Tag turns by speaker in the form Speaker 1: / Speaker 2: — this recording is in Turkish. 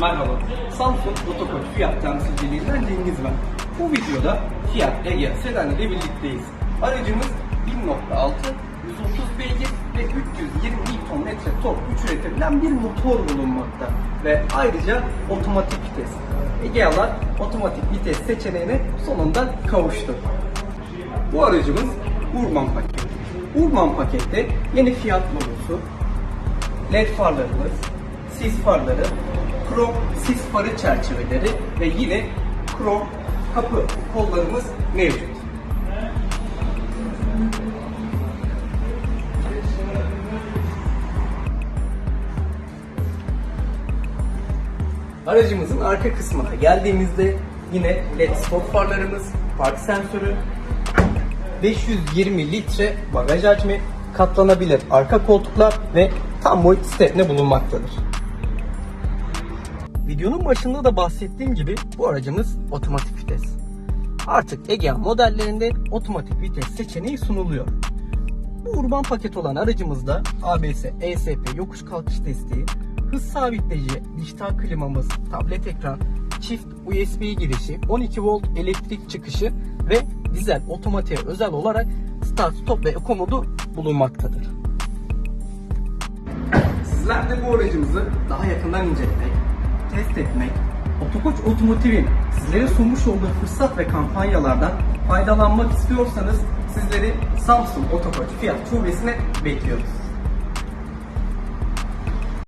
Speaker 1: Merhaba, Samsung Otokoç Fiyat temsilciliğinden Cengiz ben. Bu videoda Fiat Egea sedan ile birlikteyiz. Aracımız 1.6, 130 beygir ve 320 Nm tork güç üretebilen bir motor bulunmakta. Ve ayrıca otomatik vites. Egea'lar otomatik vites seçeneğine sonunda kavuştu. Bu aracımız Urban paketi. Urban pakette yeni Fiat logosu, LED farlarımız, sis farları, krom sis farı çerçeveleri ve yine krom kapı kollarımız mevcut. Aracımızın arka kısmına geldiğimizde yine LED spot farlarımız, park sensörü, 520 litre bagaj hacmi, katlanabilir arka koltuklar ve tam boyut stepne bulunmaktadır. Videonun başında da bahsettiğim gibi bu aracımız otomatik vites. Artık Egea modellerinde otomatik vites seçeneği sunuluyor. Bu urban paket olan aracımızda ABS, ESP, yokuş kalkış desteği, hız sabitleyici, dijital klimamız, tablet ekran, çift USB girişi, 12 volt elektrik çıkışı ve dizel otomatiğe özel olarak start stop ve eco modu bulunmaktadır. Sizler de bu aracımızı daha yakından incelemek, test etmek, Otokoç Otomotiv'in sizlere sunmuş olduğu fırsat ve kampanyalardan faydalanmak istiyorsanız sizleri Samsung Otokoç Fiyat Şubesi'ne bekliyoruz.